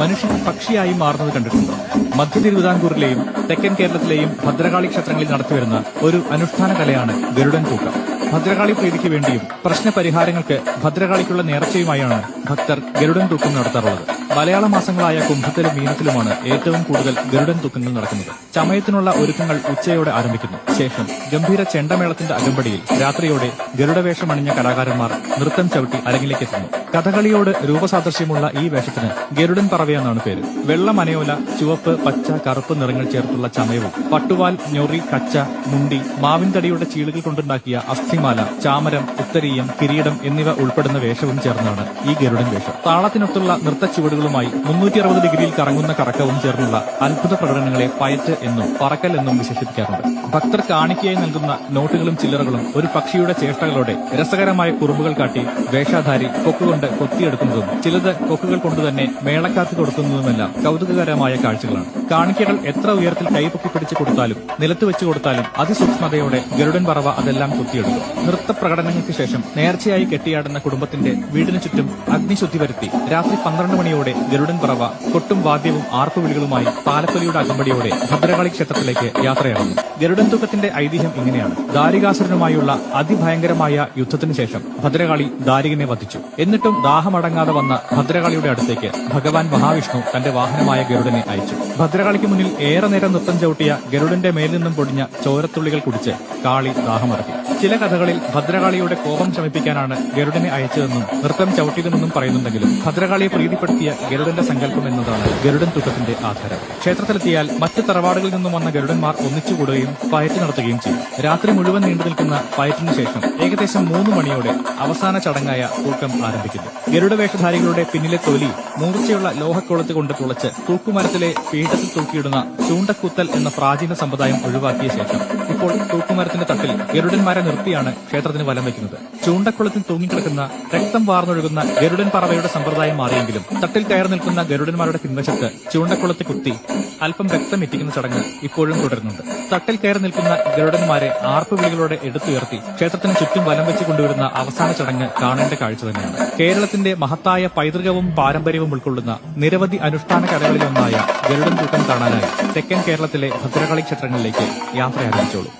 മനുഷ്യൻ പക്ഷിയായി മാറുന്നത് കണ്ടിട്ടുണ്ട്. മധ്യ തിരുവിതാംകൂറിലെയും തെക്കൻ കേരളത്തിലെയും ഭദ്രകാളി ക്ഷേത്രങ്ങളിൽ നടത്തിവരുന്ന ഒരു അനുഷ്ഠാന കലയാണ് ഗരുഡൻ തൂക്കം. ഭദ്രകാളി പ്രീതിക്ക് വേണ്ടിയും പ്രശ്ന പരിഹാരങ്ങൾക്ക് ഭദ്രകാളിക്കുള്ള നേർച്ചയുമായാണ് ഭക്തർ ഗരുഡൻ തൂക്കം നടത്താറുള്ളത്. മലയാള മാസങ്ങളായ കുംഭത്തിലും മീനത്തിലുമാണ് ഏറ്റവും കൂടുതൽ ഗരുഡൻ തൂക്കങ്ങൾ നടക്കുന്നത്. ചമയത്തിനുള്ള ഒരുക്കങ്ങൾ ഉച്ചയോടെ ആരംഭിക്കുന്നു. ശേഷം ഗംഭീര ചെണ്ടമേളത്തിന്റെ അകമ്പടിയിൽ രാത്രിയോടെ ഗരുഡവേഷം അണിഞ്ഞ കലാകാരന്മാർ നൃത്തം ചവിട്ടി അരങ്ങിലേക്ക് എത്തുന്നു കഥകളിയോട് രൂപസാദൃശ്യമുള്ള ഈ വേഷത്തിന് ഗരുഡൻ പറവയെന്നാണ് പേര്. വെള്ള മനയോല ചുവപ്പ് പച്ച കറുപ്പ് നിറങ്ങൾ ചേർത്തുള്ള ചമയവും പട്ടുവാൽ ഞൊറി കച്ച മുണ്ടി മാവിൻ തടിയുടെ ചീളുകൾ കൊണ്ടുണ്ടാക്കിയ അസ്ഥിമാല ചാമരം ഉത്തരീയം കിരീടം എന്നിവ ഉൾപ്പെടുന്ന വേഷവും ചേർന്നാണ് ഈ ഗരുഡൻ വേഷം. താളത്തിനൊത്തുള്ള നൃത്ത ചുവടുകളുമായി മുന്നൂറ്റി അറുപത് ഡിഗ്രിയിൽ കറങ്ങുന്ന കറക്കവും ചേർന്നുള്ള അത്ഭുത പ്രകടനങ്ങളെ പയറ്റ് എന്നും പറക്കൽ എന്നും വിശേഷിപ്പിക്കാറുണ്ട്. ഭക്തർ കാണിക്കയായി നൽകുന്ന നോട്ടുകളും ചില്ലറകളും ഒരു പക്ഷിയുടെ ചേഷ്ടകളോടെ രസകരമായ കുറുമ്പുകൾ കാട്ടി വേഷാധാരി കൊക്കുകൊണ്ട് കൊത്തിയെടുക്കുന്നതും ചിലത് കൊക്കുകൾ കൊണ്ടുതന്നെ മേളക്കാർക്ക് കൊടുക്കുന്നതുമെല്ലാം കൗതുകകരമായ കാഴ്ചകളാണ്. കാണിക്കകൾ എത്ര ഉയരത്തിൽ കൈപൊക്കി പിടിച്ചു കൊടുത്താലും നിലത്ത് വെച്ചു കൊടുത്താലും അതിസൂക്ഷ്മതയോടെ ഗരുഡൻ പറവ അതെല്ലാം കൊത്തിയെടുക്കും. നൃത്ത പ്രകടനങ്ങൾക്ക് ശേഷം നേർച്ചയായി കെട്ടിയാടുന്ന കുടുംബത്തിന്റെ വീടിനു ചുറ്റും അഗ്നിശുദ്ധി വരുത്തി രാത്രി പന്ത്രണ്ട് മണിയോടെ ഗരുഡൻ പറവ കൊട്ടും വാദ്യവും ആർപ്പുവിളികളുമായി പാലപ്പൊലിയുടെ അകമ്പടിയോടെ ഭദ്രകാളി ക്ഷേത്രത്തിലേക്ക് യാത്രയാടുന്നു ഗരുഡൻ തുക്കത്തിന്റെ ഐതിഹ്യം ഇങ്ങനെയാണ്. ദാരികാസുരനുമായുള്ള അതിഭയങ്കരമായ യുദ്ധത്തിന് ശേഷം ഭദ്രകാളി ദാരികനെ വധിച്ചു. എന്നിട്ടും ദാഹമടങ്ങാതെ വന്ന ഭദ്രകാളിയുടെ അടുത്തേക്ക് ഭഗവാൻ മഹാവിഷ്ണു തന്റെ വാഹനമായ ഗരുഡനെ അയച്ചു. ഭദ്രകാളിക്ക് മുന്നിൽ ഏറെ നേരം നൃത്തം ചവിട്ടിയ ഗരുഡന്റെ മേൽ നിന്നും പൊടിഞ്ഞ ചോരത്തുള്ളികൾ കുടിച്ച് കാളി ദാഹമറക്കി ചില കഥകളിൽ ഭദ്രകാളിയുടെ കോപം ശമിപ്പിക്കാനാണ് ഗരുഡനെ അയച്ചതെന്നും നൃത്തം ചവിട്ടിയതെന്നും പറയുന്നുണ്ടെങ്കിലും ഭദ്രകാളിയെ പ്രീതിപ്പെടുത്തിയ ഗരുഡന്റെ സങ്കല്പം എന്നതാണ് ഗരുഡൻ തുക്കത്തിന്റെ ആധാരം. ക്ഷേത്രത്തിലെത്തിയാൽ മറ്റ് തറവാടുകളിൽ നിന്നും വന്ന ഗരുഡന്മാർ ഒന്നിച്ചുകൂടുകയും പയറ്റ് നടത്തുകയും ചെയ്യും രാത്രി മുഴുവൻ നീണ്ടു നിൽക്കുന്ന പയറ്റിന് ശേഷം ഏകദേശം മൂന്ന് മണിയോടെ അവസാന ചടങ്ങായ തൂക്കം ആരംഭിക്കുന്നു. ഗരുഡ വേഷധാരികളുടെ പിന്നിലെ തൊലി മൂർച്ചയുള്ള ലോഹക്കൊളുത്ത് കൊണ്ട് തുളച്ച് തൂക്കുമരത്തിലെ പീഠത്തിൽ തൂക്കിയിടുന്ന ചൂണ്ടക്കുത്തൽ എന്ന പ്രാചീന സമ്പ്രദായം ഒഴിവാക്കിയ ശേഷം ഇപ്പോൾ തൂക്കുമരത്തിന്റെ തട്ടിൽ ഗരുഡന്മാരെ നിർത്തിയാണ് ക്ഷേത്രത്തിന് വലം വയ്ക്കുന്നത്. ചൂണ്ടക്കുളത്തിൽ തൂങ്ങിക്കിടക്കുന്ന രക്തം വാർന്നൊഴുകുന്ന ഗരുഡൻ പറവയുടെ സമ്പ്രദായം മാറിയെങ്കിലും തട്ടിൽ കയറി നിൽക്കുന്ന ഗരുഡന്മാരുടെ പിൻവശത്ത് ചൂണ്ടക്കുളത്തെ കുത്തി അല്പം രക്തം എത്തിക്കുന്ന ചടങ്ങ് ഇപ്പോഴും തുടരുന്നുണ്ട്. തട്ടിൽ കയറി നിൽക്കുന്ന ഗരുഡന്മാരെ ആർപ്പുവിളികളോടെ എടുത്തുയർത്തി ക്ഷേത്രത്തിന് ചുറ്റും വലം വെച്ച് കൊണ്ടുവരുന്ന അവസാന ചടങ്ങ് കാണേണ്ട കാഴ്ച തന്നെയാണ്. കേരളത്തിന്റെ മഹത്തായ പൈതൃകവും പാരമ്പര്യവും ഉൾക്കൊള്ളുന്ന നിരവധി അനുഷ്ഠാന കലകളിലൊന്നായ ഗരുഡൻ കൂട്ടം കാണാനായി തെക്കൻ കേരളത്തിലെ ഭദ്രകാളി ക്ഷേത്രങ്ങളിലേക്ക് യാത്ര ആരംഭിച്ചോളൂ.